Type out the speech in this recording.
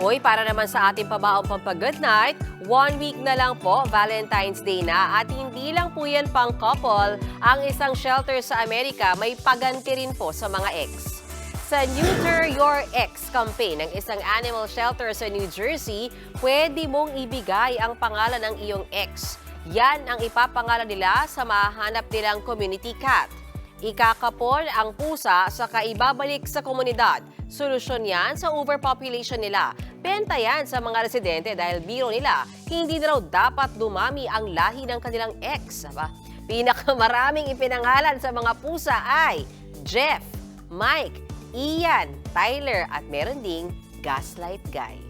Hoy, para naman sa ating pabaong pampag-good night, one week na lang po, Valentine's Day na. At hindi lang po yan pang couple, ang isang shelter sa Amerika may paganti rin po sa mga ex. Sa Neuter Your Ex campaign ng isang animal shelter sa New Jersey, pwede mong ibigay ang pangalan ng iyong ex. Yan ang ipapangalan nila sa mahanap nilang community cat. Ikakapol ang pusa sa kaibabalik sa komunidad. Solusyon yan sa overpopulation nila. Benta yan sa mga residente dahil biro nila, hindi na raw dapat dumami ang lahi ng kanilang ex. Aba, pinakamaraming ipinangalan sa mga pusa ay Jeff, Mike, Ian, Tyler at meron ding Gaslight Guy.